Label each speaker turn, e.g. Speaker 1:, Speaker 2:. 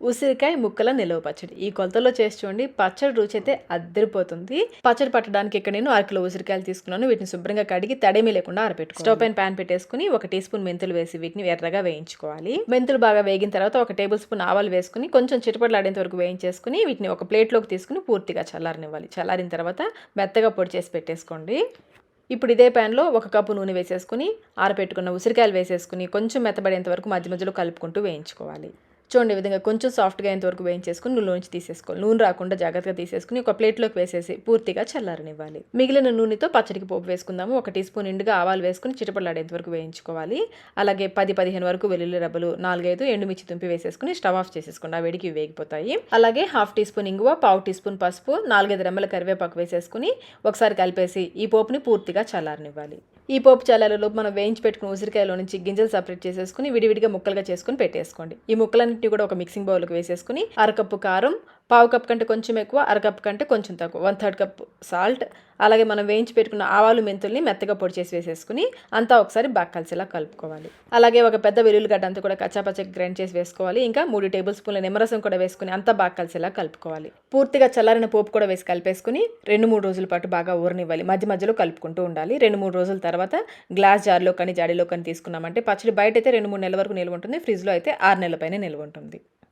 Speaker 1: ఉసిరికాయ ముక్కల నిలవ పచ్చడి. ఈ కొలతలో చేసి చూడండి పచ్చడి రుచి అయితే అద్దరిపోతుంది. పచ్చడి పట్టడానికి ఇక్కడ నేను అరకిలో ఉసిరికాయలు తీసుకున్నాను. వీటిని శుభ్రంగా కడిగి తడేమీ లేకుండా ఆరబెట్టుకో స్టవ్ పైన ప్యాన్ పెట్టేసుకుని ఒక టీ స్పూన్ మెంతులు వేసి వీటిని ఎర్రగా వేయించుకోవాలి. మెంతులు బాగా వేగిన తర్వాత ఒక టేబుల్ స్పూన్ ఆవాలు వేసుకుని కొంచెం చిటపట్లాడేంత వరకు వేయించేసుకుని వీటిని ఒక ప్లేట్లోకి తీసుకుని పూర్తిగా చల్లారనివ్వాలి. చల్లారిన తర్వాత మెత్తగా పొడి చేసి పెట్టేసుకోండి. ఇప్పుడు ఇదే ప్యాన్లో ఒక కప్పు నూనె వేసేసుకుని ఆరపెట్టుకున్న ఉసిరికాయలు వేసేసుకుని కొంచెం మెత్తబడేంత వరకు మధ్య మధ్యలో కలుపుకుంటూ వేయించుకోవాలి. చూడండి ఈ విధంగా. కొంచెం సాఫ్ట్గా అయ్యేంత వరకు వేయించేసుకుని నూనెలోంచి తీసేసుకోవాలి. నూనె రాకుండా జాగ్రత్తగా తీసేసుకుని ఒక ప్లేట్లోకి వేసేసి పూర్తిగా చల్లారనివ్వాలి. మిగిలిన నూనెతో పచ్చడికి పోపు వేసుకుందాము. ఒక టీ స్పూన్ నిండుగా ఆవాలు వేసుకుని చిటపడలాడేంత వరకు వేయించుకోవాలి. అలాగే పది పదిహేను వరకు వెల్లుల్లి రబ్బలు నాలుగైదు ఎండుమిర్చి తుంపి వేసేసుకుని స్టవ్ ఆఫ్ చేసేసుకోండి. ఆ వేడికి వేగిపోతాయి. అలాగే హాఫ్ టీ స్పూన్ ఇంగువ పావు టీ స్పూన్ పసుపు నాలుగైదు రెమ్మల కరివేపాకు వేసేసుకుని ఒకసారి కలిపేసి ఈ పోపుని పూర్తిగా చల్లారనివ్వాలి. ఈ పోపు చల్లారలోపు మనం వేయించి పెట్టుకున్న ఉసిరికాయలో నుంచి గింజలు సపరేట్ చేసేసుకుని విడివిడిగా ముక్కలుగా చేసుకుని పెట్టేసుకోండి. ఈ ముక్కలన్నింటినీ కూడా ఒక మిక్సింగ్ బౌల్కి వేసేసుకుని అరకప్పు కారం పావు కప్ కంటే కొంచెం ఎక్కువ అరకప్ కంటే కొంచెం తక్కువ. వన్ థర్డ్ కప్ సాల్ట్ అలాగే మనం వేయించి పెట్టుకున్న ఆవాలు మెంతుల్ని మెత్తగా పొడి చేసి వేసేసుకుని అంతా ఒకసారి బాగా కలిసేలా కలుపుకోవాలి. అలాగే ఒక పెద్ద వెల్లుల్లిగడ్డ అంతా కూడా కచ్చాపచ్చగా గ్రైండ్ చేసి వేసుకోవాలి. ఇంకా మూడు టేబుల్ స్పూన్ల నిమ్మరసం కూడా వేసుకుని అంతా బాగా కలిసేలా కలుపుకోవాలి. పూర్తిగా చల్లారిన పోపు కూడా వేసి కలిపేసుకుని రెండు మూడు రోజుల పాటు బాగా ఊరనివ్వాలి. మధ్య మధ్యలో కలుపుకుంటూ ఉండాలి. రెండు మూడు రోజుల తర్వాత గ్లాస్ జార్లో కానీ జాడీలో కానీ తీసుకున్నామంటే పచ్చడి బయట అయితే రెండు మూడు నెలల వరకు నిల్వ ఉంటుంది. ఫ్రిడ్జ్లో అయితే ఆరు నెలల పైన నిల్వ ఉంటుంది.